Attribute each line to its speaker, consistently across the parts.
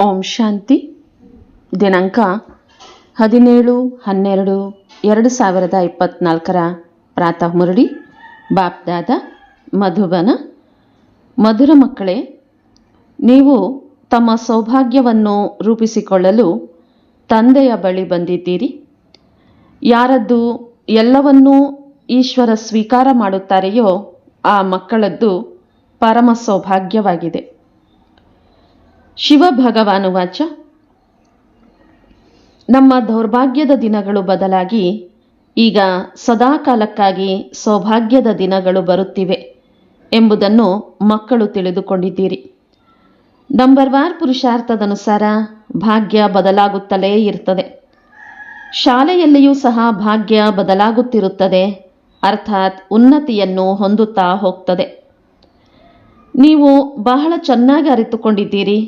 Speaker 1: ಓಂ ಶಾಂತಿ. ದಿನಾಂಕ ಹದಿನೇಳು, ಹನ್ನೆರಡು, ಎರಡು ಸಾವಿರದ ಇಪ್ಪತ್ತ್ನಾಲ್ಕರ ಪ್ರಾತಃ ಮುರಳಿ ಬಾಪ್ದಾದ ಮಧುಬನ. ಮಧುರ ಮಕ್ಕಳೇ, ನೀವು ತಮ್ಮ ಸೌಭಾಗ್ಯವನ್ನು ರೂಪಿಸಿಕೊಳ್ಳಲು ತಂದೆಯ ಬಳಿ ಬಂದಿದ್ದೀರಿ. ಯಾರದ್ದು ಎಲ್ಲವನ್ನೂ ಈಶ್ವರ ಸ್ವೀಕಾರ ಮಾಡುತ್ತಾರೆಯೋ ಆ ಮಕ್ಕಳದ್ದು ಪರಮ ಸೌಭಾಗ್ಯವಾಗಿದೆ. ಶಿವ ಭಗವಾನುವಾಚ ನಮ್ಮ ದೌರ್ಭಾಗ್ಯದ ದಿನಗಳು ಬದಲಾಗಿ ಈಗ ಸದಾಕಾಲಕ್ಕಾಗಿ ಸೌಭಾಗ್ಯದ ದಿನಗಳು ಬರುತ್ತಿವೆ ಎಂಬುದನ್ನು ಮಕ್ಕಳು ತಿಳಿದುಕೊಂಡಿದ್ದೀರಿ. ನಂಬರ್ ವಾರ್ ಪುರುಷಾರ್ಥದನುಸಾರ ಭಾಗ್ಯ ಬದಲಾಗುತ್ತಲೇ ಇರ್ತದೆ. ಶಾಲೆಯಲ್ಲಿಯೂ ಸಹ ಭಾಗ್ಯ ಬದಲಾಗುತ್ತಿರುತ್ತದೆ, ಅರ್ಥಾತ್ ಉನ್ನತಿಯನ್ನು ಹೊಂದುತ್ತಾ ಹೋಗ್ತದೆ. ನೀವು ಬಹಳ ಚೆನ್ನಾಗಿ ಅರಿತುಕೊಂಡಿದ್ದೀರಿ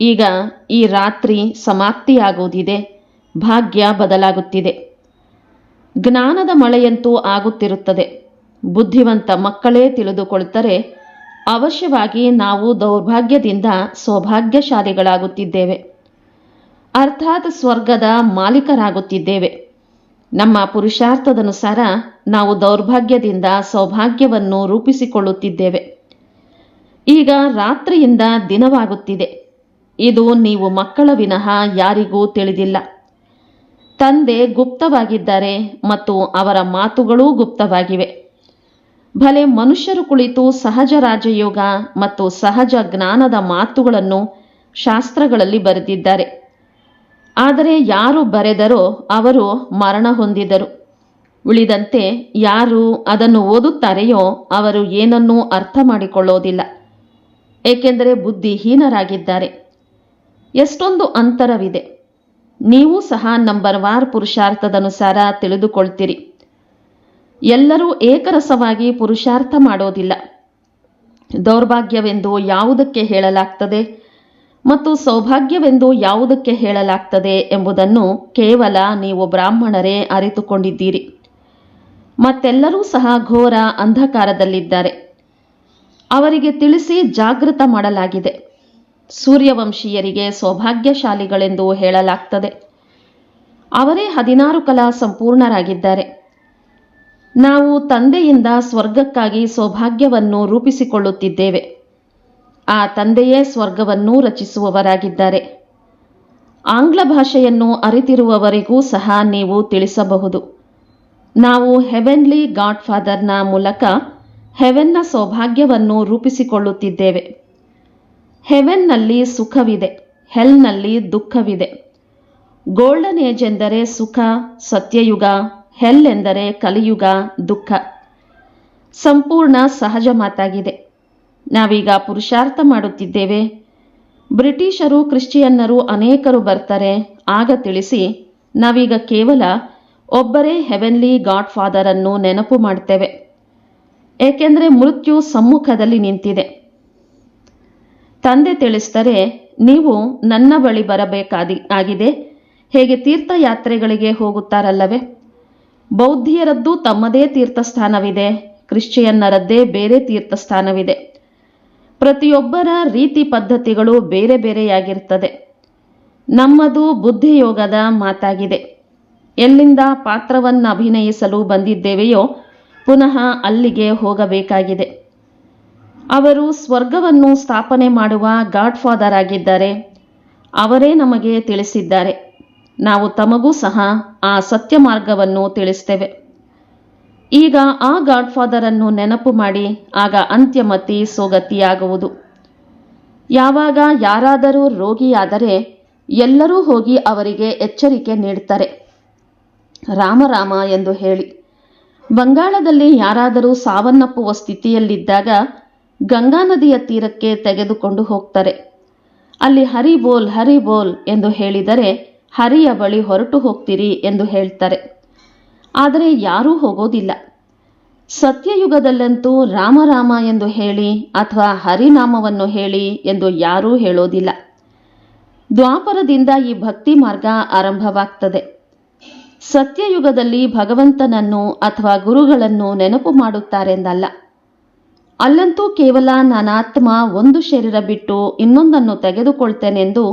Speaker 1: ಈಗ ಈ ರಾತ್ರಿ ಸಮಾಪ್ತಿಯಾಗುವುದಿದೆ. ಭಾಗ್ಯ ಬದಲಾಗುತ್ತಿದೆ. ಜ್ಞಾನದ ಮಳೆಯಂತೂ ಆಗುತ್ತಿರುತ್ತದೆ. ಬುದ್ಧಿವಂತ ಮಕ್ಕಳೇ ತಿಳಿದುಕೊಳ್ತಾರೆ ಅವಶ್ಯವಾಗಿ ನಾವು ದೌರ್ಭಾಗ್ಯದಿಂದ ಸೌಭಾಗ್ಯಶಾಲಿಗಳಾಗುತ್ತಿದ್ದೇವೆ. ಅರ್ಥಾತ್ ಸ್ವರ್ಗದ ಮಾಲೀಕರಾಗುತ್ತಿದ್ದೇವೆ. ನಮ್ಮ ಪುರುಷಾರ್ಥದನುಸಾರ ನಾವು ದೌರ್ಭಾಗ್ಯದಿಂದ ಸೌಭಾಗ್ಯವನ್ನು ರೂಪಿಸಿಕೊಳ್ಳುತ್ತಿದ್ದೇವೆ. ಈಗ ರಾತ್ರಿಯಿಂದ ದಿನವಾಗುತ್ತಿದೆ. ಇದು ನೀವು ಮಕ್ಕಳ ವಿನಃ ಯಾರಿಗೂ ತಿಳಿದಿಲ್ಲ. ತಂದೆ ಗುಪ್ತವಾಗಿದ್ದಾರೆ ಮತ್ತು ಅವರ ಮಾತುಗಳೂ ಗುಪ್ತವಾಗಿವೆ. ಭಲೆ ಮನುಷ್ಯರು ಕುಳಿತು ಸಹಜ ರಾಜಯೋಗ ಮತ್ತು ಸಹಜ ಜ್ಞಾನದ ಮಾತುಗಳನ್ನು ಶಾಸ್ತ್ರಗಳಲ್ಲಿ ಬರೆದಿದ್ದಾರೆ. ಆದರೆ ಯಾರು ಬರೆದರೋ ಅವರು ಮರಣ ಹೊಂದಿದರು. ಉಳಿದಂತೆ ಯಾರು ಅದನ್ನು ಓದುತ್ತಾರೆಯೋ ಅವರು ಏನನ್ನೂ ಅರ್ಥ ಮಾಡಿಕೊಳ್ಳೋದಿಲ್ಲ. ಏಕೆಂದರೆ ಬುದ್ಧಿಹೀನರಾಗಿದ್ದಾರೆ. ಎಷ್ಟೊಂದು ಅಂತರವಿದೆ. ನೀವು ಸಹ ನಂಬರ್ ವಾರ್ ಪುರುಷಾರ್ಥದನುಸಾರ ತಿಳಿದುಕೊಳ್ತೀರಿ. ಎಲ್ಲರೂ ಏಕರಸವಾಗಿ ಪುರುಷಾರ್ಥ ಮಾಡೋದಿಲ್ಲ. ದೌರ್ಭಾಗ್ಯವೆಂದು ಯಾವುದಕ್ಕೆ ಹೇಳಲಾಗ್ತದೆ ಮತ್ತು ಸೌಭಾಗ್ಯವೆಂದು ಯಾವುದಕ್ಕೆ ಹೇಳಲಾಗ್ತದೆ ಎಂಬುದನ್ನು ಕೇವಲ ನೀವು ಬ್ರಾಹ್ಮಣರೇ ಅರಿತುಕೊಂಡಿದ್ದೀರಿ. ಮತ್ತೆಲ್ಲರೂ ಸಹ ಘೋರ ಅಂಧಕಾರದಲ್ಲಿದ್ದಾರೆ. ಅವರಿಗೆ ತಿಳಿಸಿ ಜಾಗೃತ ಮಾಡಲಾಗಿದೆ. ಸೂರ್ಯವಂಶೀಯರಿಗೆ ಸೌಭಾಗ್ಯಶಾಲಿಗಳೆಂದು ಹೇಳಲಾಗ್ತದೆ. ಅವರೇ ಹದಿನಾರು ಕಲಾ ಸಂಪೂರ್ಣರಾಗಿದ್ದಾರೆ. ನಾವು ತಂದೆಯಿಂದ ಸ್ವರ್ಗಕ್ಕಾಗಿ ಸೌಭಾಗ್ಯವನ್ನು ರೂಪಿಸಿಕೊಳ್ಳುತ್ತಿದ್ದೇವೆ. ಆ ತಂದೆಯೇ ಸ್ವರ್ಗವನ್ನು ರಚಿಸುವವರಾಗಿದ್ದಾರೆ. ಆಂಗ್ಲ ಭಾಷೆಯನ್ನು ಅರಿತಿರುವವರಿಗೂ ಸಹ ನೀವು ತಿಳಿಸಬಹುದು. ನಾವು ಹೆವೆನ್ಲಿ ಗಾಡ್ ಫಾದರ್ನ ಮೂಲಕ ಹೆವೆನ್ನ ಸೌಭಾಗ್ಯವನ್ನು ರೂಪಿಸಿಕೊಳ್ಳುತ್ತಿದ್ದೇವೆ. ಹೆವೆನ್ನಲ್ಲಿ ಸುಖವಿದೆ, ಹೆಲ್ನಲ್ಲಿ ದುಃಖವಿದೆ. ಗೋಲ್ಡನ್ ಏಜ್ ಎಂದರೆ ಸುಖ, ಸತ್ಯಯುಗ, ಹೆಲ್ ಎಂದರೆ ಕಲಿಯುಗ, ದುಃಖ. ಸಂಪೂರ್ಣ ಸಹಜ ಮಾತಾಗಿದೆ. ನಾವೀಗ ಪುರುಷಾರ್ಥ ಮಾಡುತ್ತಿದ್ದೇವೆ. ಬ್ರಿಟಿಷರು, ಕ್ರಿಶ್ಚಿಯನ್ನರು ಅನೇಕರು ಬರ್ತಾರೆ. ಆಗ ತಿಳಿಸಿ, ನಾವೀಗ ಕೇವಲ ಒಬ್ಬರೇ ಹೆವೆನ್ಲಿ ಗಾಡ್ ಫಾದರ್ ಅನ್ನು ನೆನಪು ಮಾಡ್ತೇವೆ. ಏಕೆಂದರೆ ಮೃತ್ಯು ಸಮ್ಮುಖದಲ್ಲಿ ನಿಂತಿದೆ. ತಂದೆ ತಿಳಿಸಿದರೆ ನೀವು ನನ್ನ ಬಳಿ ಬರಬೇಕಾದಿ, ಆಗಿದೆ. ಹೇಗೆ ತೀರ್ಥಯಾತ್ರೆಗಳಿಗೆ ಹೋಗುತ್ತಾರಲ್ಲವೇ? ಬೌದ್ಧಿಯರದ್ದು ತಮ್ಮದೇ ತೀರ್ಥಸ್ಥಾನವಿದೆ, ಕ್ರಿಶ್ಚಿಯನ್ನರದ್ದೇ ಬೇರೆ ತೀರ್ಥಸ್ಥಾನವಿದೆ. ಪ್ರತಿಯೊಬ್ಬರ ರೀತಿ ಪದ್ಧತಿಗಳು ಬೇರೆ ಬೇರೆಯಾಗಿರ್ತದೆ ನಮ್ಮದು ಬುದ್ಧಿಯೋಗದ ಮಾತಾಗಿದೆ. ಎಲ್ಲಿಂದ ಪಾತ್ರವನ್ನು ಅಭಿನಯಿಸಲು ಬಂದಿದ್ದೇವೆಯೋ ಪುನಃ ಅಲ್ಲಿಗೆ ಹೋಗಬೇಕಾಗಿದೆ. ಅವರು ಸ್ವರ್ಗವನ್ನು ಸ್ಥಾಪನೆ ಮಾಡುವ ಗಾಡ್ ಫಾದರ್ ಆಗಿದ್ದಾರೆ. ಅವರೇ ನಮಗೆ ತಿಳಿಸಿದ್ದಾರೆ. ನಾವು ತಮಗೂ ಸಹ ಆ ಸತ್ಯ ಮಾರ್ಗವನ್ನು ತಿಳಿಸ್ತೇವೆ. ಈಗ ಆ ಗಾಡ್ಫಾದರ್ ಅನ್ನು ನೆನಪು ಮಾಡಿ, ಆಗ ಅಂತ್ಯಮತಿ ಸೋಗತಿಯಾಗುವುದು. ಯಾವಾಗ ಯಾರಾದರೂ ರೋಗಿಯಾದರೆ, ಎಲ್ಲರೂ ಹೋಗಿ ಅವರಿಗೆ ಎಚ್ಚರಿಕೆ ನೀಡ್ತಾರೆ. ರಾಮರಾಮ ರಾಮ ಎಂದು ಹೇಳಿ. ಬಂಗಾಳದಲ್ಲಿ ಯಾರಾದರೂ ಸಾವನ್ನಪ್ಪುವ ಸ್ಥಿತಿಯಲ್ಲಿದ್ದಾಗ ಗಂಗಾ ನದಿಯ ತೀರಕ್ಕೆ ತೆಗೆದುಕೊಂಡು ಹೋಗ್ತಾರೆ. ಅಲ್ಲಿ ಹರಿ ಬೋಲ್ ಹರಿ ಬೋಲ್ ಎಂದು ಹೇಳಿದರೆ ಹರಿಯ ಬಳಿ ಹೊರಟು ಹೋಗ್ತೀರಿ ಎಂದು ಹೇಳ್ತಾರೆ. ಆದರೆ ಯಾರೂ ಹೋಗೋದಿಲ್ಲ. ಸತ್ಯಯುಗದಲ್ಲಂತೂ ರಾಮ ರಾಮ ಎಂದು ಹೇಳಿ ಅಥವಾ ಹರಿನಾಮವನ್ನು ಹೇಳಿ ಎಂದು ಯಾರೂ ಹೇಳೋದಿಲ್ಲ. ದ್ವಾಪರದಿಂದ ಈ ಭಕ್ತಿ ಮಾರ್ಗ ಆರಂಭವಾಗ್ತದೆ. ಸತ್ಯಯುಗದಲ್ಲಿ ಭಗವಂತನನ್ನು ಅಥವಾ ಗುರುಗಳನ್ನು ನೆನಪು ಮಾಡುತ್ತಾರೆಂದಲ್ಲ. ಅಲ್ಲಂತೂ ಕೇವಲ ನಾನಾತ್ಮ ಒಂದು ಶರೀರ ಬಿಟ್ಟು ಇನ್ನೊಂದನ್ನು ತೆಗೆದುಕೊಳ್ತೇನೆಂದು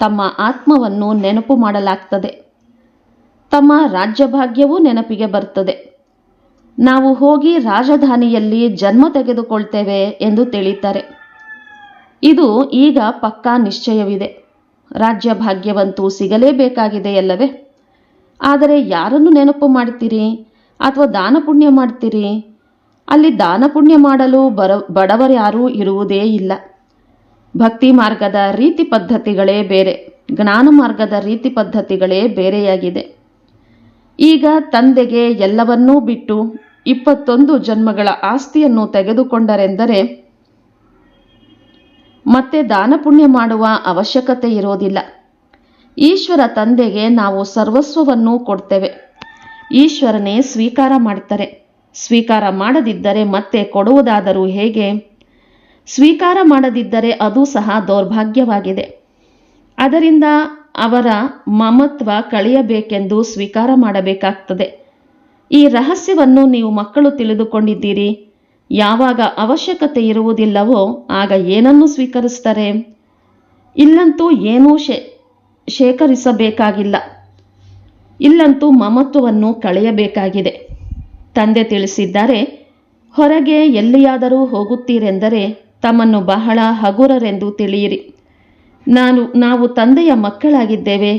Speaker 1: ತಮ್ಮ ಆತ್ಮವನ್ನು ನೆನಪು ಮಾಡಲಾಗ್ತದೆ. ತಮ್ಮ ರಾಜ್ಯಭಾಗ್ಯವೂ ನೆನಪಿಗೆ ಬರ್ತದೆ. ನಾವು ಹೋಗಿ ರಾಜಧಾನಿಯಲ್ಲಿ ಜನ್ಮ ತೆಗೆದುಕೊಳ್ತೇವೆ ಎಂದು ತಿಳಿತಾರೆ. ಇದು ಈಗ ಪಕ್ಕಾ ನಿಶ್ಚಯವಿದೆ. ರಾಜ್ಯ ಭಾಗ್ಯವಂತೂ ಸಿಗಲೇಬೇಕಾಗಿದೆಯಲ್ಲವೇ ಆದರೆ ಯಾರನ್ನು ನೆನಪು ಮಾಡ್ತೀರಿ? ಅಥವಾ ದಾನ ಪುಣ್ಯ ಮಾಡ್ತೀರಿ? ಅಲ್ಲಿ ದಾನ ಪುಣ್ಯ ಮಾಡಲು ಬರ ಬಡವರ್ಯಾರೂ ಇರುವುದೇ ಇಲ್ಲ. ಭಕ್ತಿ ಮಾರ್ಗದ ರೀತಿ ಪದ್ಧತಿಗಳೇ ಬೇರೆ, ಜ್ಞಾನ ಮಾರ್ಗದ ರೀತಿ ಪದ್ಧತಿಗಳೇ ಬೇರೆಯಾಗಿದೆ. ಈಗ ತಂದೆಗೆ ಎಲ್ಲವನ್ನೂ ಬಿಟ್ಟು ಇಪ್ಪತ್ತೊಂದು ಜನ್ಮಗಳ ಆಸ್ತಿಯನ್ನು ತೆಗೆದುಕೊಂಡರೆಂದರೆ, ಮತ್ತೆ ದಾನ ಪುಣ್ಯ ಮಾಡುವ ಅವಶ್ಯಕತೆ ಇರೋದಿಲ್ಲ. ಈಶ್ವರ ತಂದೆಗೆ ನಾವು ಸರ್ವಸ್ವವನ್ನು ಕೊಡ್ತೇವೆ. ಈಶ್ವರನೇ ಸ್ವೀಕಾರ ಮಾಡ್ತಾರೆ. ಸ್ವೀಕಾರ ಮಾಡದಿದ್ದರೆ ಮತ್ತೆ ಕೊಡುವುದಾದರೂ ಹೇಗೆ? ಸ್ವೀಕಾರ ಮಾಡದಿದ್ದರೆ ಅದು ಸಹ ದೌರ್ಭಾಗ್ಯವಾಗಿದೆ. ಅದರಿಂದ ಅವರ ಮಮತ್ವ ಕಳೆಯಬೇಕೆಂದು ಸ್ವೀಕಾರ ಮಾಡಬೇಕಾಗ್ತದೆ. ಈ ರಹಸ್ಯವನ್ನು ನೀವು ಮಕ್ಕಳು ತಿಳಿದುಕೊಂಡಿದ್ದೀರಿ. ಯಾವಾಗ ಅವಶ್ಯಕತೆ ಇರುವುದಿಲ್ಲವೋ ಆಗ ಏನನ್ನು ಸ್ವೀಕರಿಸ್ತಾರೆ ಇಲ್ಲಂತೂ ಏನೂ ಶೇ, ಶೇಖರಿಸಬೇಕಾಗಿಲ್ಲ. ಇಲ್ಲಂತೂ ಮಮತ್ವವನ್ನು ಕಳೆಯಬೇಕಾಗಿದೆ. ತಂದೆ ತಿಳಿಸಿದ್ದಾರೆ, ಹೊರಗೆ ಎಲ್ಲಿಯಾದರೂ ಹೋಗುತ್ತೀರೆಂದರೆ ತಮ್ಮನ್ನು ಬಹಳ ಹಗುರರೆಂದು ತಿಳಿಯಿರಿ. ನಾನು, ನಾವು ತಂದೆಯ ಮಕ್ಕಳಾಗಿದ್ದೇವೆ,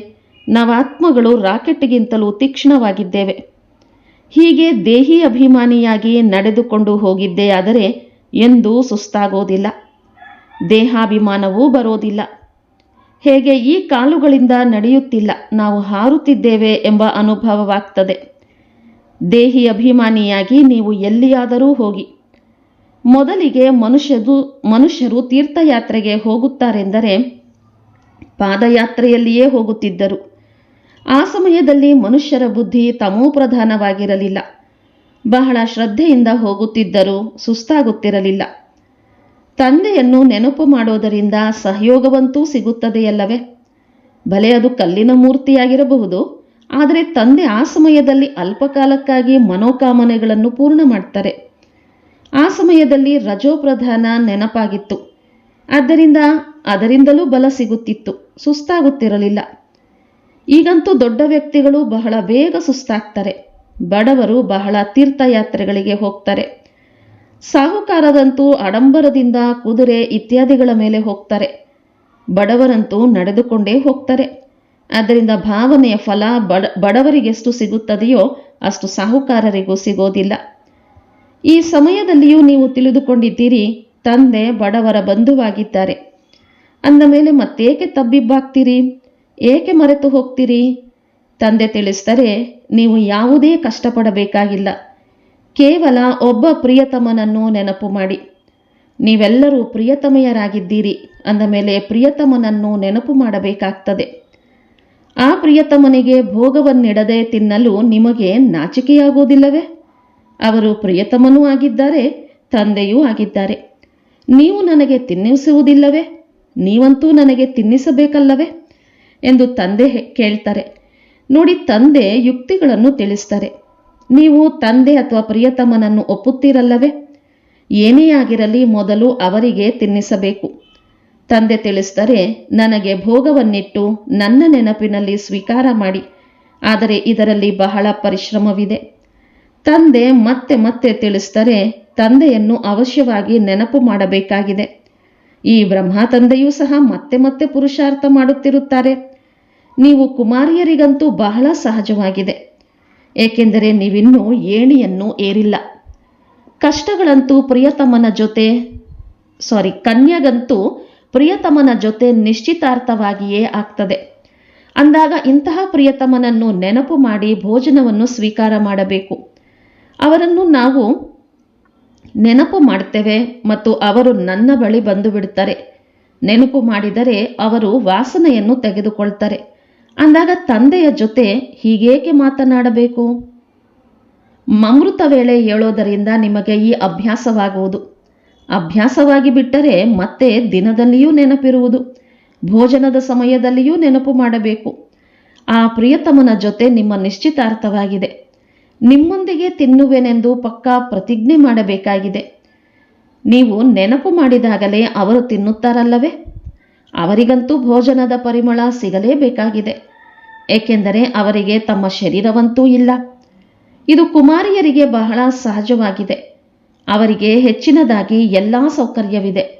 Speaker 1: ನವಾತ್ಮಗಳು ರಾಕೆಟ್ಗಿಂತಲೂ ತೀಕ್ಷ್ಣವಾಗಿದ್ದೇವೆ. ಹೀಗೆ ದೇಹಿ ಅಭಿಮಾನಿಯಾಗಿ ನಡೆದುಕೊಂಡು ಹೋಗಿದ್ದೇ ಆದರೆ ಎಂದೂ ಸುಸ್ತಾಗೋದಿಲ್ಲ. ದೇಹಾಭಿಮಾನವೂ ಬರೋದಿಲ್ಲ. ಹೇಗೆ ಈ ಕಾಲುಗಳಿಂದ ನಡೆಯುತ್ತಿಲ್ಲ, ನಾವು ಹಾರುತ್ತಿದ್ದೇವೆ ಎಂಬ ಅನುಭವವಾಗ್ತದೆ. ದೇಹಿ ಅಭಿಮಾನಿಯಾಗಿ ನೀವು ಎಲ್ಲಿಯಾದರೂ ಹೋಗಿ. ಮೊದಲಿಗೆ ಮನುಷ್ಯರು ಮನುಷ್ಯರು ತೀರ್ಥಯಾತ್ರೆಗೆ ಹೋಗುತ್ತಾರೆಂದರೆ ಪಾದಯಾತ್ರೆಯಲ್ಲಿಯೇ ಹೋಗುತ್ತಿದ್ದರು. ಆ ಸಮಯದಲ್ಲಿ ಮನುಷ್ಯರ ಬುದ್ಧಿ ತಮೋಪ್ರಧಾನವಾಗಿರಲಿಲ್ಲ ಬಹಳ ಶ್ರದ್ಧೆಯಿಂದ ಹೋಗುತ್ತಿದ್ದರು ಸುಸ್ತಾಗುತ್ತಿರಲಿಲ್ಲ. ತಂದೆಯನ್ನು ನೆನಪು ಮಾಡೋದರಿಂದ ಸಹಯೋಗವಂತೂ ಸಿಗುತ್ತದೆಯಲ್ಲವೇ? ಭಲೆ ಅದು ಕಲ್ಲಿನ ಮೂರ್ತಿಯಾಗಿರಬಹುದು? ಆದರೆ ತಂದೆ ಆ ಸಮಯದಲ್ಲಿ ಅಲ್ಪಕಾಲಕ್ಕಾಗಿ ಮನೋಕಾಮನೆಗಳನ್ನು ಪೂರ್ಣ ಮಾಡ್ತಾರೆ. ಆ ಸಮಯದಲ್ಲಿ ರಜೋಪ್ರಧಾನ ನೆನಪಾಗಿತ್ತು. ಆದ್ದರಿಂದ ಅದರಿಂದಲೂ ಬಲ ಸಿಗುತ್ತಿತ್ತು. ಸುಸ್ತಾಗುತ್ತಿರಲಿಲ್ಲ. ಈಗಂತೂ ದೊಡ್ಡ ವ್ಯಕ್ತಿಗಳು ಬಹಳ ಬೇಗ ಸುಸ್ತಾಗ್ತಾರೆ. ಬಡವರು ಬಹಳ ತೀರ್ಥಯಾತ್ರೆಗಳಿಗೆ ಹೋಗ್ತಾರೆ. ಸಾಹುಕಾರರಂತೂ ಆಡಂಬರದಿಂದ ಕುದುರೆ ಇತ್ಯಾದಿಗಳ ಮೇಲೆ ಹೋಗ್ತಾರೆ. ಬಡವರಂತೂ ನಡೆದುಕೊಂಡೇ ಹೋಗ್ತಾರೆ. ಆದ್ದರಿಂದ ಭಾವನೆಯ ಫಲ ಬಡ, ಬಡವರಿಗೆಷ್ಟು ಸಿಗುತ್ತದೆಯೋ ಅಷ್ಟು ಸಾಹುಕಾರರಿಗೂ ಸಿಗೋದಿಲ್ಲ. ಈ ಸಮಯದಲ್ಲಿಯೂ ನೀವು ತಿಳಿದುಕೊಂಡಿದ್ದೀರಿ, ತಂದೆ ಬಡವರ ಬಂಧುವಾಗಿದ್ದಾರೆ. ಅಂದ ಮೇಲೆ ಮತ್ತೇಕೆ ತಬ್ಬಿಬ್ಬಾಗ್ತೀರಿ? ಏಕೆ ಮರೆತು ಹೋಗ್ತೀರಿ? ತಂದೆ ತಿಳಿಸ್ತಾರೆ ನೀವು ಯಾವುದೇ ಕಷ್ಟಪಡಬೇಕಾಗಿಲ್ಲ. ಕೇವಲ ಒಬ್ಬ ಪ್ರಿಯತಮನನ್ನು ನೆನಪು ಮಾಡಿ. ನೀವೆಲ್ಲರೂ ಪ್ರಿಯತಮೆಯರಾಗಿದ್ದೀರಿ, ಅಂದ ಮೇಲೆ ಪ್ರಿಯತಮನನ್ನು ನೆನಪು ಮಾಡಬೇಕಾಗ್ತದೆ. ಆ ಪ್ರಿಯತಮನಿಗೆ ಭೋಗವನ್ನಿಡದೆ ತಿನ್ನಲು ನಿಮಗೆ ನಾಚಿಕೆಯಾಗುವುದಿಲ್ಲವೇ ಅವರು ಪ್ರಿಯತಮನೂ ಆಗಿದ್ದಾರೆ, ತಂದೆಯೂ ಆಗಿದ್ದಾರೆ. ನೀವು ನನಗೆ ತಿನ್ನಿಸುವುದಿಲ್ಲವೇ? ನೀವಂತೂ ನನಗೆ ತಿನ್ನಿಸಬೇಕಲ್ಲವೇ? ಎಂದು ತಂದೆ ಕೇಳ್ತಾರೆ. ನೋಡಿ, ತಂದೆ ಯುಕ್ತಿಗಳನ್ನು ತಿಳಿಸ್ತಾರೆ. ನೀವು ತಂದೆ ಅಥವಾ ಪ್ರಿಯತಮನನ್ನು ಒಪ್ಪುತ್ತೀರಲ್ಲವೇ? ಏನೇ ಆಗಿರಲಿ, ಮೊದಲು ಅವರಿಗೆ ತಿನ್ನಿಸಬೇಕು. ತಂದೆ ತಿಳಿಸಿದರೆ, ನನಗೆ ಭೋಗವನ್ನಿಟ್ಟು ನನ್ನ ನೆನಪಿನಲ್ಲಿ ಸ್ವೀಕಾರ ಮಾಡಿ. ಆದರೆ ಇದರಲ್ಲಿ ಬಹಳ ಪರಿಶ್ರಮವಿದೆ. ತಂದೆ ಮತ್ತೆ ಮತ್ತೆ ತಿಳಿಸಿದರೆ, ತಂದೆಯನ್ನು ಅವಶ್ಯವಾಗಿ ನೆನಪು ಮಾಡಬೇಕಾಗಿದೆ. ಈ ಬ್ರಹ್ಮ ತಂದೆಯೂ ಸಹ ಮತ್ತೆ ಮತ್ತೆ ಪುರುಷಾರ್ಥ ಮಾಡುತ್ತಿರುತ್ತಾರೆ. ನೀವು ಕುಮಾರಿಯರಿಗಂತೂ ಬಹಳ ಸಹಜವಾಗಿದೆ. ಏಕೆಂದರೆ ನೀವಿನ್ನೂ ಏಣಿಯನ್ನು ಏರಿಲ್ಲ. ಕಷ್ಟಗಳಂತೂ ಪ್ರಿಯತಮನ ಜೊತೆ ಸಾರಿ ಕನ್ಯಗಂತೂ ಪ್ರಿಯತಮನ ಜೊತೆ ನಿಶ್ಚಿತಾರ್ಥವಾಗಿಯೇ ಆಗ್ತದೆ. ಅಂದಾಗ ಇಂತಹ ಪ್ರಿಯತಮನನ್ನು ನೆನಪು ಮಾಡಿ ಭೋಜನವನ್ನು ಸ್ವೀಕಾರ ಮಾಡಬೇಕು. ಅವರನ್ನು ನಾವು ನೆನಪು ಮಾಡ್ತೇವೆ ಮತ್ತು ಅವರು ನನ್ನ ಬಳಿ ಬಂದು ಬಿಡುತ್ತಾರೆ ನೆನಪು ಮಾಡಿದರೆ ಅವರು ವಾಸನೆಯನ್ನು ತೆಗೆದುಕೊಳ್ತಾರೆ. ಅಂದಾಗ ತಂದೆಯ ಜೊತೆ ಹೀಗೇಕೆ ಮಾತನಾಡಬೇಕು? ಮಮೃತ ವೇಳೆ ಹೇಳೋದರಿಂದ ನಿಮಗೆ ಈ ಅಭ್ಯಾಸವಾಗುವುದು. ಅಭ್ಯಾಸವಾಗಿ ಬಿಟ್ಟರೆ ಮತ್ತೆ ದಿನದಲ್ಲಿಯೂ ನೆನಪಿರುವುದು, ಭೋಜನದ ಸಮಯದಲ್ಲಿಯೂ ನೆನಪು ಮಾಡಬೇಕು. ಆ ಪ್ರಿಯತಮನ ಜೊತೆ ನಿಮ್ಮ ನಿಶ್ಚಿತಾರ್ಥವಾಗಿದೆ. ನಿಮ್ಮೊಂದಿಗೆ ತಿನ್ನುವೆನೆಂದು ಪಕ್ಕಾ ಪ್ರತಿಜ್ಞೆ ಮಾಡಬೇಕಾಗಿದೆ. ನೀವು ನೆನಪು ಮಾಡಿದಾಗಲೇ ಅವರು ತಿನ್ನುತ್ತಾರಲ್ಲವೇ? ಅವರಿಗಂತೂ ಭೋಜನದ ಪರಿಮಳ ಸಿಗಲೇಬೇಕಾಗಿದೆ. ಏಕೆಂದರೆ ಅವರಿಗೆ ತಮ್ಮ ಶರೀರವಂತೂ ಇಲ್ಲ. ಇದು ಕುಮಾರಿಯರಿಗೆ ಬಹಳ ಸಹಜವಾಗಿದೆ. ಅವರಿಗೆ ಹೆಚ್ಚಿನದಾಗಿ ಎಲ್ಲ ಸೌಕರ್ಯವಿದೆ.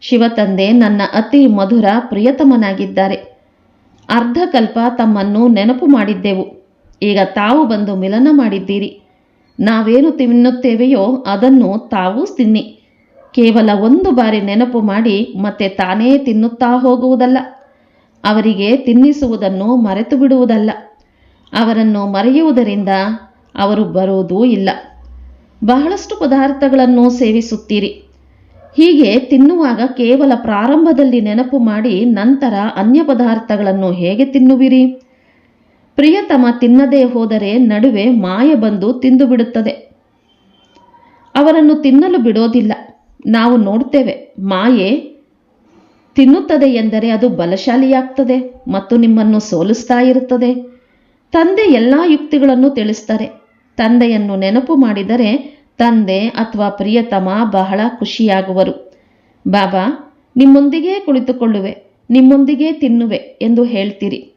Speaker 1: ಶಿವತಂದೆ ನನ್ನ ಅತಿ ಮಧುರ ಪ್ರಿಯತಮನಾಗಿದ್ದಾರೆ. ಅರ್ಧಕಲ್ಪ ತಮ್ಮನ್ನು ನೆನಪು ಮಾಡಿದ್ದೆವು. ಈಗ ತಾವು ಬಂದು ಮಿಲನ ಮಾಡಿದ್ದೀರಿ. ನಾವೇನು ತಿನ್ನುತ್ತೇವೆಯೋ ಅದನ್ನು ತಾವೂ ತಿನ್ನಿ. ಕೇವಲ ಒಂದು ಬಾರಿ ನೆನಪು ಮಾಡಿ ಮತ್ತೆ ತಾನೇ ತಿನ್ನುತ್ತಾ ಹೋಗುವುದಲ್ಲ. ಅವರಿಗೆ ತಿನ್ನಿಸುವುದನ್ನು ಮರೆತು ಬಿಡುವುದಲ್ಲ ಅವರನ್ನು ಮರೆಯುವುದರಿಂದ ಅವರು ಬರುವುದೂ ಇಲ್ಲ. ಬಹಳಷ್ಟು ಪದಾರ್ಥಗಳನ್ನು ಸೇವಿಸುತ್ತೀರಿ. ಹೀಗೆ ತಿನ್ನುವಾಗ ಕೇವಲ ಪ್ರಾರಂಭದಲ್ಲಿ ನೆನಪು ಮಾಡಿ ನಂತರ ಅನ್ಯ ಪದಾರ್ಥಗಳನ್ನು ಹೇಗೆ ತಿನ್ನುವಿರಿ? ಪ್ರಿಯತಮ ತಿನ್ನದೇ ಹೋದರೆ ನಡುವೆ ಮಾಯ ಬಂದು ತಿಂದು ಬಿಡುತ್ತದೆ ಅವರನ್ನು ತಿನ್ನಲು ಬಿಡೋದಿಲ್ಲ. ನಾವು ನೋಡ್ತೇವೆ, ಮಾಯೆ ತಿನ್ನುತ್ತದೆ ಎಂದರೆ ಅದು ಬಲಶಾಲಿಯಾಗ್ತದೆ ಮತ್ತು ನಿಮ್ಮನ್ನು ಸೋಲಿಸ್ತಾ ಇರುತ್ತದೆ. ತಂದೆ ಎಲ್ಲ ಯುಕ್ತಿಗಳನ್ನು ತಿಳಿಸ್ತಾರೆ. ತಂದೆಯನ್ನು ನೆನಪು ಮಾಡಿದರೆ ತಂದೆ ಅಥವಾ ಪ್ರಿಯತಮ ಬಹಳ ಖುಷಿಯಾಗುವರು. ಬಾಬಾ, ನಿಮ್ಮೊಂದಿಗೇ ಕುಳಿತುಕೊಳ್ಳುವೆ, ನಿಮ್ಮೊಂದಿಗೇ ತಿನ್ನುವೆ ಎಂದು ಹೇಳ್ತೀರಿ.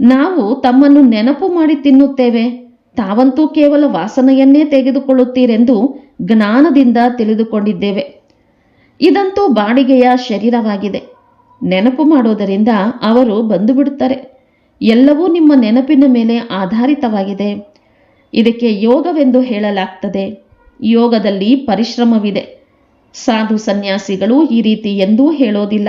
Speaker 1: ನಾವು ತಮ್ಮನ್ನು ನೆನಪು ಮಾಡಿ ತಿನ್ನುತ್ತೇವೆ, ತಾವಂತೂ ಕೇವಲ ವಾಸನೆಯನ್ನೇ ತೆಗೆದುಕೊಳ್ಳುತ್ತೀರೆಂದು ಜ್ಞಾನದಿಂದ ತಿಳಿದುಕೊಂಡಿದ್ದೇವೆ. ಇದಂತೂ ಬಾಡಿಗೆಯ ಶರೀರವಾಗಿದೆ. ನೆನಪು ಮಾಡೋದರಿಂದ ಅವರು ಬಂದು ಬಿಡುತ್ತಾರೆ ಎಲ್ಲವೂ ನಿಮ್ಮ ನೆನಪಿನ ಮೇಲೆ ಆಧಾರಿತವಾಗಿದೆ. ಇದಕ್ಕೆ ಯೋಗವೆಂದು ಹೇಳಲಾಗ್ತದೆ. ಯೋಗದಲ್ಲಿ ಪರಿಶ್ರಮವಿದೆ. ಸಾಧು ಸನ್ಯಾಸಿಗಳು ಈ ರೀತಿ ಎಂದೂ ಹೇಳೋದಿಲ್ಲ.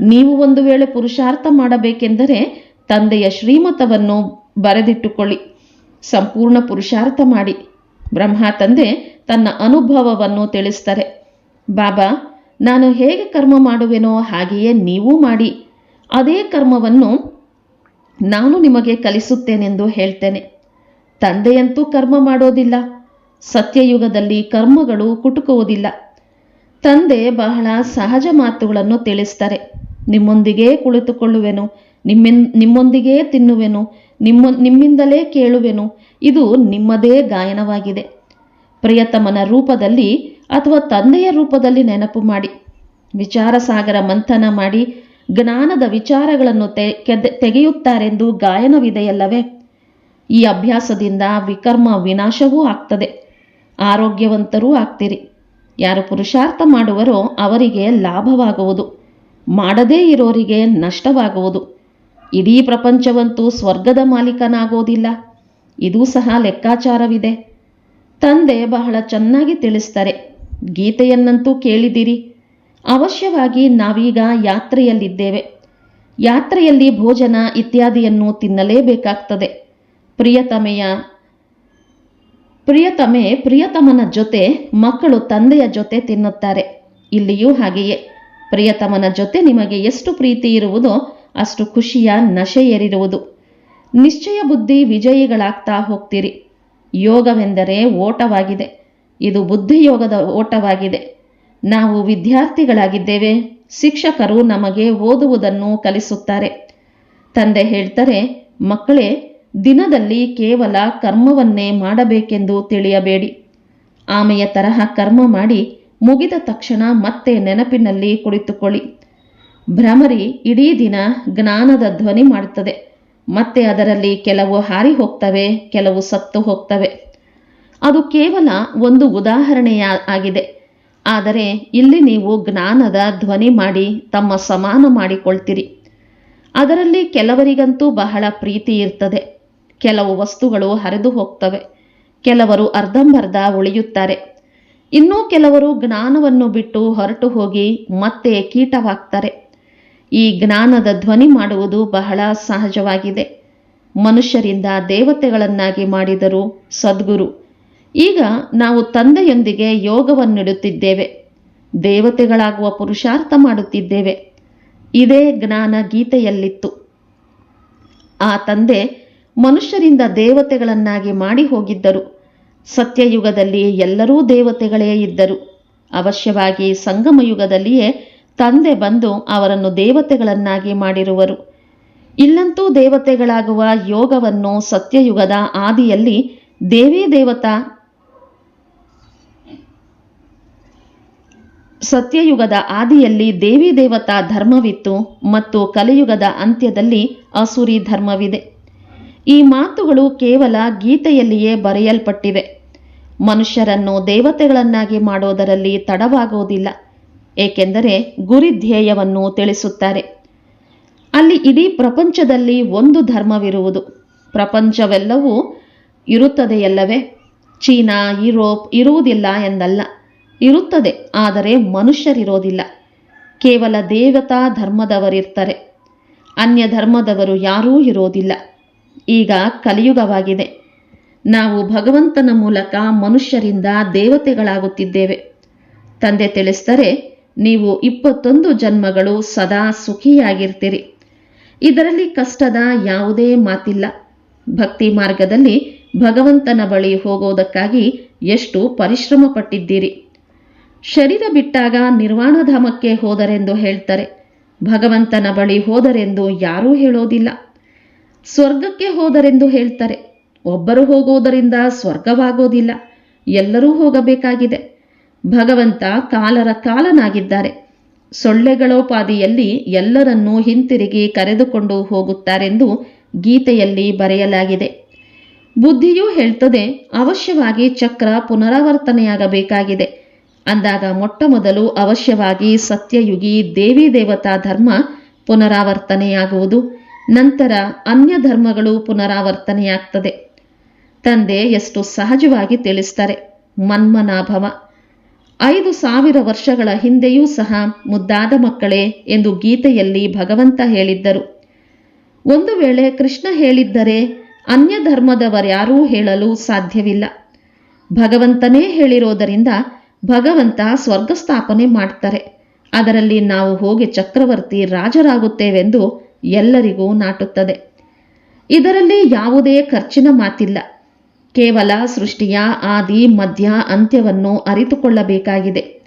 Speaker 1: ನೀವು ಒಂದು ವೇಳೆ ಪುರುಷಾರ್ಥ ಮಾಡಬೇಕೆಂದರೆ ತಂದೆಯ ಶ್ರೀಮತವನ್ನು ಬರೆದಿಟ್ಟುಕೊಳ್ಳಿ. ಸಂಪೂರ್ಣ ಪುರುಷಾರ್ಥ ಮಾಡಿ. ಬ್ರಹ್ಮ ತಂದೆ ತನ್ನ ಅನುಭವವನ್ನು ತಿಳಿಸ್ತಾರೆ. ಬಾಬಾ, ನಾನು ಹೇಗೆ ಕರ್ಮ ಮಾಡುವೆನೋ ಹಾಗೆಯೇ ನೀವೂ ಮಾಡಿ. ಅದೇ ಕರ್ಮವನ್ನು ನಾನು ನಿಮಗೆ ಕಲಿಸುತ್ತೇನೆಂದು ಹೇಳ್ತೇನೆ. ತಂದೆಯಂತೂ ಕರ್ಮ ಮಾಡೋದಿಲ್ಲ. ಸತ್ಯಯುಗದಲ್ಲಿ ಕರ್ಮಗಳು ಕುಟುಕುವುದಿಲ್ಲ. ತಂದೆ ಬಹಳ ಸಹಜ ಮಾತುಗಳನ್ನು ತಿಳಿಸ್ತಾರೆ. ನಿಮ್ಮೊಂದಿಗೇ ಕುಳಿತುಕೊಳ್ಳುವೆನು, ನಿಮ್ಮಿನ್, ನಿಮ್ಮೊಂದಿಗೇ ತಿನ್ನುವೆನು, ನಿಮ್ಮ, ನಿಮ್ಮಿಂದಲೇ ಕೇಳುವೆನು, ಇದು ನಿಮ್ಮದೇ ಗಾಯನವಾಗಿದೆ. ಪ್ರಿಯತಮನ ರೂಪದಲ್ಲಿ ಅಥವಾ ತಂದೆಯ ರೂಪದಲ್ಲಿ ನೆನಪು ಮಾಡಿ. ವಿಚಾರ ಸಾಗರ ಮಂಥನ ಮಾಡಿ, ಜ್ಞಾನದ ವಿಚಾರಗಳನ್ನು ತೆಗೆಯುತ್ತಾರೆಂದು ಗಾಯನವಿದೆಯಲ್ಲವೇ? ಈ ಅಭ್ಯಾಸದಿಂದ ವಿಕರ್ಮ ವಿನಾಶವೂ ಆಗ್ತದೆ. ಆರೋಗ್ಯವಂತರೂ ಆಗ್ತೀರಿ. ಯಾರು ಪುರುಷಾರ್ಥ ಮಾಡುವರೋ ಅವರಿಗೆ ಲಾಭವಾಗುವುದು. ಮಾಡದೇ ಇರೋರಿಗೆ ನಷ್ಟವಾಗುವುದು. ಇಡೀ ಪ್ರಪಂಚವಂತೂ ಸ್ವರ್ಗದ ಮಾಲೀಕನಾಗೋದಿಲ್ಲ. ಇದೂ ಸಹ ಲೆಕ್ಕಾಚಾರವಿದೆ. ತಂದೆ ಬಹಳ ಚೆನ್ನಾಗಿ ತಿಳಿಸ್ತಾರೆ. ಗೀತೆಯನ್ನಂತೂ ಕೇಳಿದಿರಿ. ಅವಶ್ಯವಾಗಿ ನಾವೀಗ ಯಾತ್ರೆಯಲ್ಲಿದ್ದೇವೆ. ಯಾತ್ರೆಯಲ್ಲಿ ಭೋಜನ ಇತ್ಯಾದಿಯನ್ನು ತಿನ್ನಲೇಬೇಕಾಗ್ತದೆ. ಪ್ರಿಯತಮೆಯ, ಪ್ರಿಯತಮೆ ಪ್ರಿಯತಮನ ಜೊತೆ ಮಕ್ಕಳು ತಂದೆಯ ಜೊತೆ ತಿನ್ನುತ್ತಾರೆ. ಇಲ್ಲಿಯೂ ಹಾಗೆಯೇ. ಪ್ರಿಯತಮನ ಜೊತೆ ನಿಮಗೆ ಎಷ್ಟು ಪ್ರೀತಿ ಇರುವುದೋ ಅಷ್ಟು ಖುಷಿಯ ನಶೆ ಏರಿರುವುದು ನಿಶ್ಚಯ ಬುದ್ಧಿ ವಿಜಯಿಗಳಾಗ್ತಾ ಹೋಗ್ತೀರಿ. ಯೋಗವೆಂದರೆ ಓಟವಾಗಿದೆ. ಇದು ಬುದ್ಧಿಯೋಗದ ಓಟವಾಗಿದೆ. ನಾವು ವಿದ್ಯಾರ್ಥಿಗಳಾಗಿದ್ದೇವೆ. ಶಿಕ್ಷಕರು ನಮಗೆ ಓದುವುದನ್ನು ಕಲಿಸುತ್ತಾರೆ. ತಂದೆ ಹೇಳ್ತಾರೆ, ಮಕ್ಕಳೇ ದಿನದಲ್ಲಿ ಕೇವಲ ಕರ್ಮವನ್ನೇ ಮಾಡಬೇಕೆಂದು ತಿಳಿಯಬೇಡಿ. ಆಮೆಯ ತರಹ ಕರ್ಮ ಮಾಡಿ ಮುಗಿದ ತಕ್ಷಣ ಮತ್ತೆ ನೆನಪಿನಲ್ಲಿ ಕುಳಿತುಕೊಳ್ಳಿ. ಭ್ರಮರಿ ಇಡೀ ದಿನ ಜ್ಞಾನದ ಧ್ವನಿ ಮಾಡುತ್ತದೆ. ಮತ್ತೆ ಅದರಲ್ಲಿ ಕೆಲವು ಹಾರಿ ಹೋಗ್ತವೆ, ಕೆಲವು ಸತ್ತು ಹೋಗ್ತವೆ. ಅದು ಕೇವಲ ಒಂದು ಉದಾಹರಣೆಯ ಆಗಿದೆ. ಆದರೆ ಇಲ್ಲಿ ನೀವು ಜ್ಞಾನದ ಧ್ವನಿ ಮಾಡಿ ತಮ್ಮ ಸಮಾನ ಮಾಡಿಕೊಳ್ತೀರಿ. ಅದರಲ್ಲಿ ಕೆಲವರಿಗಂತೂ ಬಹಳ ಪ್ರೀತಿ ಇರ್ತದೆ. ಕೆಲವು ವಸ್ತುಗಳು ಹರಿದು ಹೋಗ್ತವೆ. ಕೆಲವರು ಅರ್ಧಂಬರ್ಧ ಉಳಿಯುತ್ತಾರೆ. ಇನ್ನೂ ಕೆಲವರು ಜ್ಞಾನವನ್ನು ಬಿಟ್ಟು ಹೊರಟು ಹೋಗಿ ಮತ್ತೆ ಕೀಟವಾಗ್ತಾರೆ. ಈ ಜ್ಞಾನದ ಧ್ವನಿ ಮಾಡುವುದು ಬಹಳ ಸಹಜವಾಗಿದೆ. ಮನುಷ್ಯರಿಂದ ದೇವತೆಗಳನ್ನಾಗಿ ಮಾಡಿದರು ಸದ್ಗುರು. ಈಗ ನಾವು ತಂದೆಯೊಂದಿಗೆ ಯೋಗವನ್ನಿಡುತ್ತಿದ್ದೇವೆ. ದೇವತೆಗಳಾಗುವ ಪುರುಷಾರ್ಥ ಮಾಡುತ್ತಿದ್ದೇವೆ. ಇದೇ ಜ್ಞಾನ ಗೀತೆಯಲ್ಲಿತ್ತು. ಆ ತಂದೆ ಮನುಷ್ಯರಿಂದ ದೇವತೆಗಳನ್ನಾಗಿ ಮಾಡಿ ಹೋಗಿದ್ದರು. ಸತ್ಯಯುಗದಲ್ಲಿ ಎಲ್ಲರೂ ದೇವತೆಗಳೇ ಇದ್ದರು. ಅವಶ್ಯವಾಗಿ ಸಂಗಮ ಯುಗದಲ್ಲಿಯೇ ತಂದೆ ಬಂದು ಅವರನ್ನು ದೇವತೆಗಳನ್ನಾಗಿ ಮಾಡಿರುವರು. ಇಲ್ಲಂತೂ ದೇವತೆಗಳಾಗುವ ಯೋಗವನ್ನು ಸತ್ಯಯುಗದ ಆದಿಯಲ್ಲಿ ದೇವೀ ದೇವತಾ ಸತ್ಯಯುಗದ ಆದಿಯಲ್ಲಿ ದೇವಿ ದೇವತಾ ಧರ್ಮವಿತ್ತು ಮತ್ತು ಕಲಿಯುಗದ ಅಂತ್ಯದಲ್ಲಿ ಅಸುರಿ ಧರ್ಮವಿದೆ. ಈ ಮಾತುಗಳು ಕೇವಲ ಗೀತೆಯಲ್ಲಿಯೇ ಬರೆಯಲ್ಪಟ್ಟಿವೆ. ಮನುಷ್ಯರನ್ನು ದೇವತೆಗಳನ್ನಾಗಿ ಮಾಡೋದರಲ್ಲಿ ತಡವಾಗುವುದಿಲ್ಲ, ಏಕೆಂದರೆ ಗುರಿ ಧ್ಯೇಯವನ್ನು ತಿಳಿಸುತ್ತಾರೆ. ಅಲ್ಲಿ ಇಡೀ ಪ್ರಪಂಚದಲ್ಲಿ ಒಂದು ಧರ್ಮವಿರುವುದು. ಪ್ರಪಂಚವೆಲ್ಲವೂ ಇರುತ್ತದೆಯಲ್ಲವೇ? ಚೀನಾ, ಯುರೋಪ್ ಇರುವುದಿಲ್ಲ ಎಂದಲ್ಲ. ಇರುತ್ತದೆ, ಆದರೆ ಮನುಷ್ಯರಿರೋದಿಲ್ಲ ಕೇವಲ ದೇವತಾ ಧರ್ಮದವರಿರ್ತಾರೆ. ಅನ್ಯ ಧರ್ಮದವರು ಯಾರೂ ಇರೋದಿಲ್ಲ ಈಗ ಕಲಿಯುಗವಾಗಿದೆ. ನಾವು ಭಗವಂತನ ಮೂಲಕ ಮನುಷ್ಯರಿಂದ ದೇವತೆಗಳಾಗುತ್ತಿದ್ದೇವೆ. ತಂದೆ ತಿಳಿಸಿದರೆ, ನೀವು ಇಪ್ಪತ್ತೊಂದು ಜನ್ಮಗಳು ಸದಾ ಸುಖಿಯಾಗಿರ್ತೀರಿ. ಇದರಲ್ಲಿ ಕಷ್ಟದ ಯಾವುದೇ ಮಾತಿಲ್ಲ. ಭಕ್ತಿ ಮಾರ್ಗದಲ್ಲಿ ಭಗವಂತನ ಬಳಿ ಹೋಗೋದಕ್ಕಾಗಿ ಎಷ್ಟು ಪರಿಶ್ರಮ ಪಟ್ಟಿದ್ದೀರಿ ಶರೀರ ಬಿಟ್ಟಾಗ ನಿರ್ವಾಣಧಾಮಕ್ಕೆ ಹೋದರೆಂದು ಹೇಳ್ತಾರೆ. ಭಗವಂತನ ಬಳಿ ಹೋದರೆಂದು ಯಾರೂ ಹೇಳೋದಿಲ್ಲ. ಸ್ವರ್ಗಕ್ಕೆ ಹೋದರೆಂದು ಹೇಳ್ತಾರೆ. ಒಬ್ಬರು ಹೋಗೋದರಿಂದ ಸ್ವರ್ಗವಾಗೋದಿಲ್ಲ. ಎಲ್ಲರೂ ಹೋಗಬೇಕಾಗಿದೆ. ಭಗವಂತ ಕಾಲರ ಕಾಲನಾಗಿದ್ದಾರೆ. ಸೊಳ್ಳೆಗಳೋಪಾದಿಯಲ್ಲಿ ಎಲ್ಲರನ್ನೂ ಹಿಂತಿರುಗಿ ಕರೆದುಕೊಂಡು ಹೋಗುತ್ತಾರೆಂದು ಗೀತೆಯಲ್ಲಿ ಬರೆಯಲಾಗಿದೆ. ಬುದ್ಧಿಯೂ ಹೇಳ್ತದೆ, ಅವಶ್ಯವಾಗಿ ಚಕ್ರ ಪುನರಾವರ್ತನೆಯಾಗಬೇಕಾಗಿದೆ. ಅಂದಾಗ ಮೊಟ್ಟಮೊದಲು ಅವಶ್ಯವಾಗಿ ಸತ್ಯಯುಗಿ ದೇವಿ ದೇವತಾ ಧರ್ಮ ಪುನರಾವರ್ತನೆಯಾಗುವುದು. ನಂತರ ಅನ್ಯ ಧರ್ಮಗಳು ಪುನರಾವರ್ತನೆಯಾಗ್ತದೆ. ತಂದೆ ಎಷ್ಟು ಸಹಜವಾಗಿ ತಿಳಿಸ್ತಾರೆ. ಮನ್ಮನಾಭವ. ಐದು ಸಾವಿರ ವರ್ಷಗಳ ಹಿಂದೆಯೂ ಸಹ ಮುದ್ದಾದ ಮಕ್ಕಳೇ ಎಂದು ಗೀತೆಯಲ್ಲಿ ಭಗವಂತ ಹೇಳಿದ್ದರು. ಒಂದು ವೇಳೆ ಕೃಷ್ಣ ಹೇಳಿದ್ದರೆ ಅನ್ಯ ಧರ್ಮದವರ್ಯಾರೂ ಹೇಳಲು ಸಾಧ್ಯವಿಲ್ಲ. ಭಗವಂತನೇ ಹೇಳಿರೋದರಿಂದ ಭಗವಂತ ಸ್ವರ್ಗ ಸ್ಥಾಪನೆ ಮಾಡ್ತಾರೆ. ಅದರಲ್ಲಿ ನಾವು ಹೋಗಿ ಚಕ್ರವರ್ತಿ ರಾಜರಾಗುತ್ತೇವೆಂದು ಎಲ್ಲರಿಗೂ ನಾಟುತ್ತದೆ. ಇದರಲ್ಲಿ ಯಾವುದೇ ಖರ್ಚಿನ ಮಾತಿಲ್ಲ. ಕೇವಲ ಸೃಷ್ಟಿಯ ಆದಿ, ಮಧ್ಯ, ಅಂತ್ಯವನ್ನು ಅರಿತುಕೊಳ್ಳಬೇಕಾಗಿದೆ.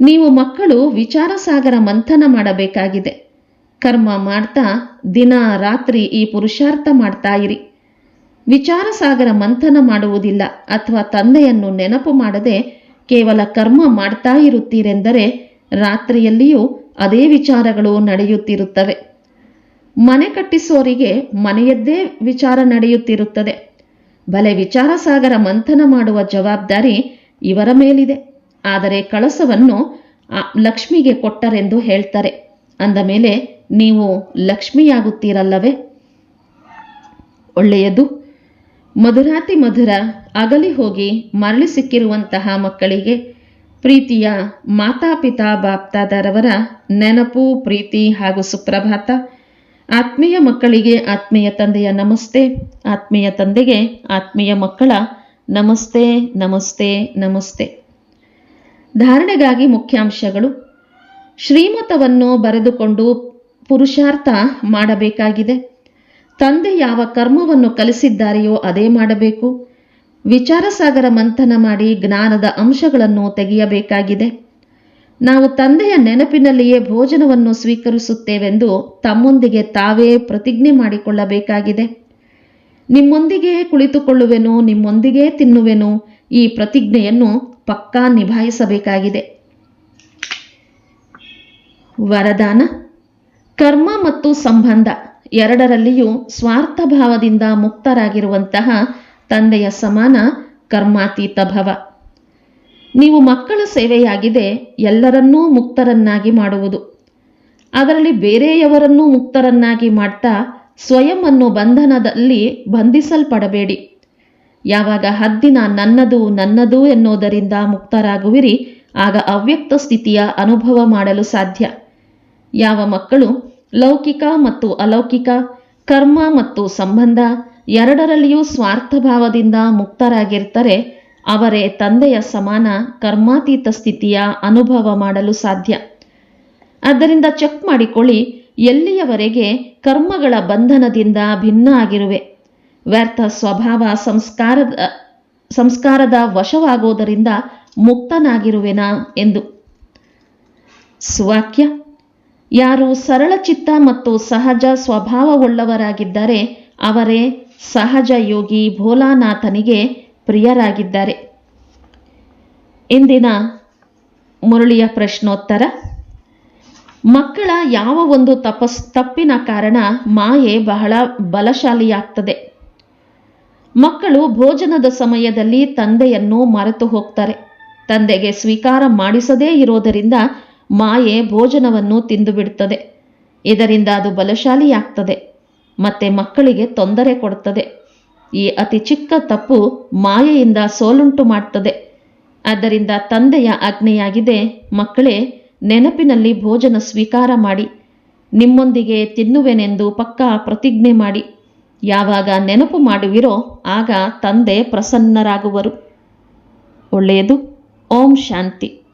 Speaker 1: ನೀವು ಮಕ್ಕಳು ವಿಚಾರ ಸಾಗರ ಮಂಥನ ಮಾಡಬೇಕಾಗಿದೆ. ಕರ್ಮ ಮಾಡ್ತಾ, ದಿನ, ರಾತ್ರಿ ಈ ಪುರುಷಾರ್ಥ ಮಾಡ್ತಾ ಇರಿ. ವಿಚಾರ ಸಾಗರ ಮಂಥನ ಮಾಡುವುದಿಲ್ಲ ಅಥವಾ ತಂದೆಯನ್ನು ನೆನಪು ಮಾಡದೆ ಕೇವಲ ಕರ್ಮ ಮಾಡ್ತಾ ಇರುತ್ತೀರೆಂದರೆ ರಾತ್ರಿಯಲ್ಲಿಯೂ ಅದೇ ವಿಚಾರಗಳು ನಡೆಯುತ್ತಿರುತ್ತವೆ. ಮನೆ ಕಟ್ಟಿಸೋರಿಗೆ ಮನೆಯದ್ದೇ ವಿಚಾರ ನಡೆಯುತ್ತಿರುತ್ತದೆ. ಬಲೆ ವಿಚಾರ ಸಾಗರ ಮಂಥನ ಮಾಡುವ ಜವಾಬ್ದಾರಿ ಇವರ ಮೇಲಿದೆ. ಆದರೆ ಕಳಸವನ್ನು ಲಕ್ಷ್ಮಿಗೆ ಕೊಟ್ಟರೆಂದು ಹೇಳ್ತಾರೆ. ಅಂದ ಮೇಲೆ, ನೀವು ಲಕ್ಷ್ಮಿಯಾಗುತ್ತೀರಲ್ಲವೇ? ಒಳ್ಳೆಯದು. ಮಧುರಾತಿ ಮಧುರ, ಅಗಲಿ ಹೋಗಿ ಮರಳಿ ಸಿಕ್ಕಿರುವಂತಹ ಮಕ್ಕಳಿಗೆ ಪ್ರೀತಿಯ ಮಾತಾಪಿತಾ ಬಾಪ್ತಾದರವರ ನೆನಪು, ಪ್ರೀತಿ ಹಾಗೂ ಸುಪ್ರಭಾತ. ಆತ್ಮೀಯ ಮಕ್ಕಳಿಗೆ ಆತ್ಮೀಯ ತಂದೆಯ ನಮಸ್ತೆ. ಆತ್ಮೀಯ ತಂದೆಗೆ ಆತ್ಮೀಯ ಮಕ್ಕಳ ನಮಸ್ತೆ ನಮಸ್ತೆ ನಮಸ್ತೆ. ಧಾರಣೆಗಾಗಿ ಮುಖ್ಯಾಂಶಗಳು. ಶ್ರೀಮತವನ್ನು ಬರೆದುಕೊಂಡು ಪುರುಷಾರ್ಥ ಮಾಡಬೇಕಾಗಿದೆ. ತಂದೆ ಯಾವ ಕರ್ಮವನ್ನು ಕಲಿಸಿದ್ದಾರೆಯೋ ಅದೇ ಮಾಡಬೇಕು. ವಿಚಾರಸಾಗರ ಮಂಥನ ಮಾಡಿ ಜ್ಞಾನದ ಅಂಶಗಳನ್ನು ತೆಗೆಯಬೇಕಾಗಿದೆ. ನಾವು ತಂದೆಯ ನೆನಪಿನಲ್ಲಿಯೇ ಭೋಜನವನ್ನು ಸ್ವೀಕರಿಸುತ್ತೇವೆಂದು ತಮ್ಮೊಂದಿಗೆ ತಾವೇ ಪ್ರತಿಜ್ಞೆ ಮಾಡಿಕೊಳ್ಳಬೇಕಾಗಿದೆ. ನಿಮ್ಮೊಂದಿಗೆ ಕುಳಿತುಕೊಳ್ಳುವೆನು, ನಿಮ್ಮೊಂದಿಗೆ ತಿನ್ನುವೆನು, ಈ ಪ್ರತಿಜ್ಞೆಯನ್ನು ಪಕ್ಕಾ ನಿಭಾಯಿಸಬೇಕಾಗಿದೆ. ವರದಾನ, ಕರ್ಮ ಮತ್ತು ಸಂಬಂಧ ಎರಡರಲ್ಲಿಯೂ ಸ್ವಾರ್ಥ ಭಾವದಿಂದ ಮುಕ್ತರಾಗಿರುವಂತಹ ತಂದೆಯ ಸಮಾನ ಕರ್ಮಾತೀತ ಭವ. ನೀವು ಮಕ್ಕಳ ಸೇವೆಯಾಗಿದೆ, ಎಲ್ಲರನ್ನೂ ಮುಕ್ತರನ್ನಾಗಿ ಮಾಡುವುದು. ಅದರಲ್ಲಿ ಬೇರೆಯವರನ್ನೂ ಮುಕ್ತರನ್ನಾಗಿ ಮಾಡ್ತಾ ಸ್ವಯಂ ಅನ್ನು ಬಂಧನದಲ್ಲಿ ಬಂಧಿಸಲ್ಪಡಬೇಡಿ. ಯಾವಾಗ ಹದ್ದಿನ ನನ್ನದು ನನ್ನದು ಎನ್ನುವುದರಿಂದ ಮುಕ್ತರಾಗುವಿರಿ, ಆಗ ಅವ್ಯಕ್ತ ಸ್ಥಿತಿಯ ಅನುಭವ ಮಾಡಲು ಸಾಧ್ಯ. ಯಾವ ಮಕ್ಕಳು ಲೌಕಿಕ ಮತ್ತು ಅಲೌಕಿಕ, ಕರ್ಮ ಮತ್ತು ಸಂಬಂಧ ಎರಡರಲ್ಲಿಯೂ ಸ್ವಾರ್ಥಭಾವದಿಂದ ಮುಕ್ತರಾಗಿರ್ತಾರೆ ಅವರೇ ತಂದೆಯ ಸಮಾನ ಕರ್ಮಾತೀತ ಸ್ಥಿತಿಯ ಅನುಭವ ಮಾಡಲು ಸಾಧ್ಯ. ಆದ್ದರಿಂದ ಚೆಕ್ ಮಾಡಿಕೊಳ್ಳಿ, ಎಲ್ಲಿಯವರೆಗೆ ಕರ್ಮಗಳ ಬಂಧನದಿಂದ ಭಿನ್ನ ಆಗಿರುವೆ ವ್ಯರ್ಥ ಸ್ವಭಾವ ಸಂಸ್ಕಾರದ ಸಂಸ್ಕಾರದ ವಶವಾಗುವುದರಿಂದ ಮುಕ್ತನಾಗಿರುವೆನಾ ಎಂದು. ಸ್ವಾಕ್ಯ, ಯಾರು ಸರಳ ಚಿತ್ತ ಮತ್ತು ಸಹಜ ಸ್ವಭಾವವುಳ್ಳವರಾಗಿದ್ದಾರೆ ಅವರೇ ಸಹಜ ಯೋಗಿ ಭೋಲಾನಾಥನಿಗೆ ಪ್ರಿಯರಾಗಿದ್ದಾರೆ. ಇಂದಿನ ಮುರಳಿಯ ಪ್ರಶ್ನೋತ್ತರ, ಮಕ್ಕಳ ಯಾವ ಒಂದು ತಪಸ್, ತಪ್ಪಿನ ಕಾರಣ ಮಾಯೆ ಬಹಳ ಬಲಶಾಲಿಯಾಗ್ತದೆ. ಮಕ್ಕಳು ಭೋಜನದ ಸಮಯದಲ್ಲಿ ತಂದೆಯನ್ನು ಮರೆತು ಹೋಗ್ತಾರೆ. ತಂದೆಗೆ ಸ್ವೀಕಾರ ಮಾಡಿಸದೇ ಇರೋದರಿಂದ ಮಾಯೆ ಭೋಜನವನ್ನು ತಿಂದು ಇದರಿಂದ ಅದು ಬಲಶಾಲಿಯಾಗ್ತದೆ. ಮತ್ತೆ ಮಕ್ಕಳಿಗೆ ತೊಂದರೆ ಕೊಡುತ್ತದೆ ಈ ಅತಿ ಚಿಕ್ಕ ತಪ್ಪು ಮಾಯೆಯಿಂದ ಸೋಲುಂಟು ಮಾಡುತ್ತದೆ ಆದ್ದರಿಂದ ತಂದೆಯ ಆಜ್ಞೆಯಾಗಿದೆ, ಮಕ್ಕಳೇ, ನೆನಪಿನಲ್ಲಿ ಭೋಜನ ಸ್ವೀಕಾರ ಮಾಡಿ. ನಿಮ್ಮೊಂದಿಗೆ ತಿನ್ನುವೆನೆಂದು ಪಕ್ಕಾ ಪ್ರತಿಜ್ಞೆ ಮಾಡಿ. ಯಾವಾಗ ನೆನಪು ಮಾಡುವಿರೋ, ಆಗ ತಂದೆ ಪ್ರಸನ್ನರಾಗುವರು. ಒಳ್ಳೆಯದು. ಓಂ ಶಾಂತಿ.